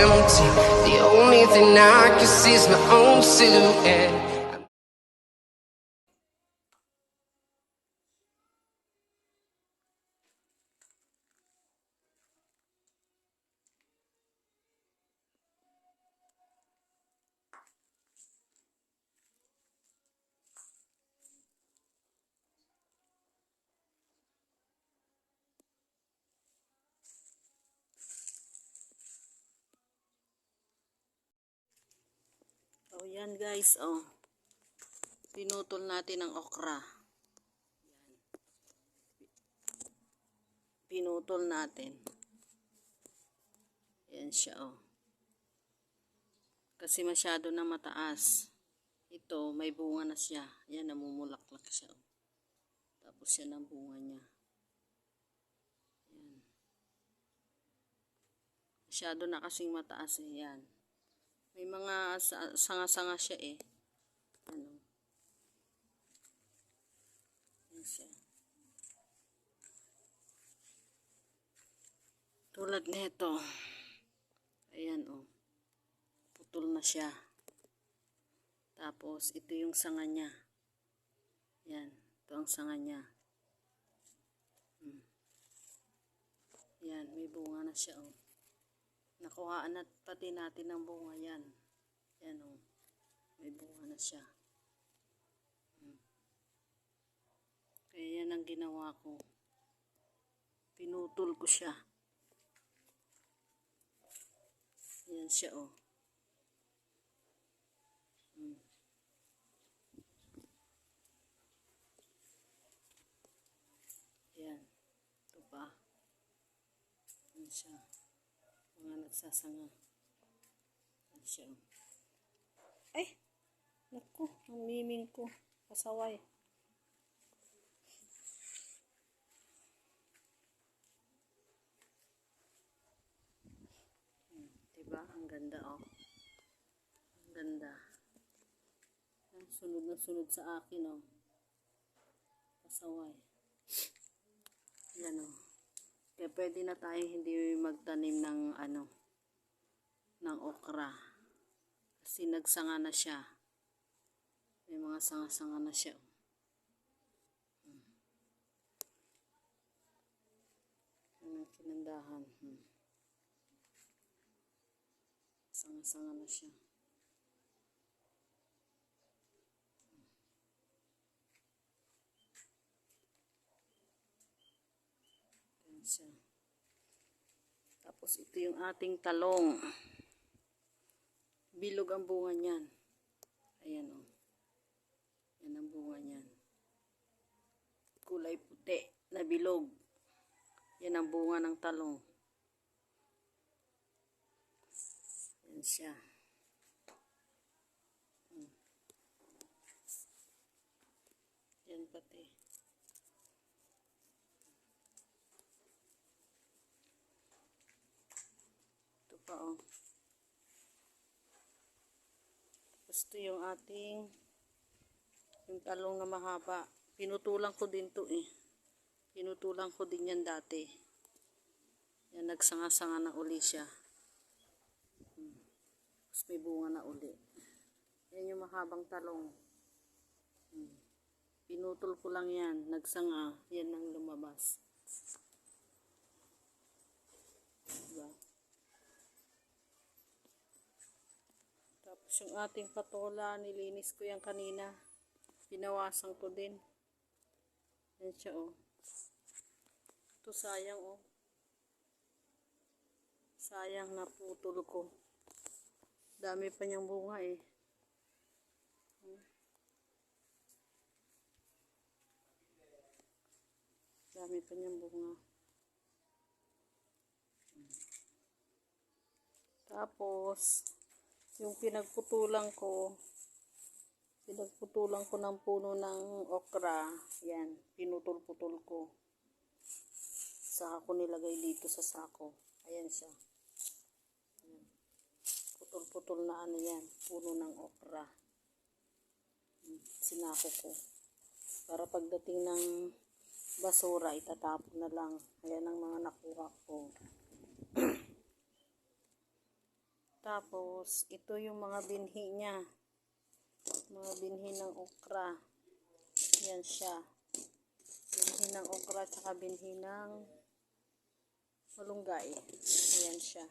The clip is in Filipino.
empty. The only thing I can see is my own silhouette. Oh, yan guys, oh. Pinutol natin ang okra. Yan. Pinutol natin. Yan siya, oh. Kasi masyado na mataas. Ito, may bunga na siya. Yan, namumulaklak siya, oh. Tapos yan ang bunga niya. Yan. Masyado na kasing mataas, eh. Yan. May mga sa- sanga-sanga siya eh. Ano? Yan siya. Tulad nito. Ayan oh. Putol na siya. Tapos ito yung sanga niya. Yan. Ito ang sanga niya. Hmm. Yan. May bunga na siya oh. Nakuhaan na pati natin ng bunga yan. Yan o. May bunga na siya. Hmm. Kaya yan ang ginawa ko. Pinutol ko siya. Yan siya o. Hmm. Yan. Ito pa. Yan siya mga nagsasanga. Yan siya. Ay! Naku, ang miming ko. Pasaway. Hmm, diba? Ang ganda, oh. Ang ganda. Ang sunod na sunod sa akin, oh. Pasaway. Yan, oh. Kaya pwede na tayo hindi magtanim ng ano ng okra. Kasi nagsanga na siya. May mga sanga-sanga na siya. Hmm. Ang kinandahan. Hmm. Sanga-sanga na siya. Yan siya. Tapos ito yung ating talong. Bilog ang bunga niyan. Ayan o. Yan ang bunga niyan. Kulay puti na bilog. Yan ang bunga ng talong. Yan siya. Hmm. Yan pati. Ito pa oh. Tapos ito yung ating yung talong na mahaba. Pinutulang ko din to eh. Pinutulang ko din yan dati. Yan, nagsanga-sanga na uli siya. Hmm. May bunga na uli. Yan yung mahabang talong. Hmm. Pinutol ko lang yan. Nagsanga. Yan ang lumabas. Diba? Tapos yung ating patola, nilinis ko yan kanina. Pinawasan ko din. Yan siya oh. Ito sayang oh. Sayang na putol ko. Dami pa niyang bunga eh. Dami pa niyang bunga. Tapos, yung pinagputulan ko, pinagputulan ko ng puno ng okra, yan, pinutol-putol ko. Saka ko nilagay dito sa sako. Ayan siya. Putol-putol na ano yan, puno ng okra. Sinako ko. Para pagdating ng basura, itatapon na lang. Ayan ang mga nakuha ko. Tapos, ito yung mga binhi niya. Mga binhi ng okra. Yan siya. Binhi ng okra, tsaka binhi ng malunggay. Ayan siya.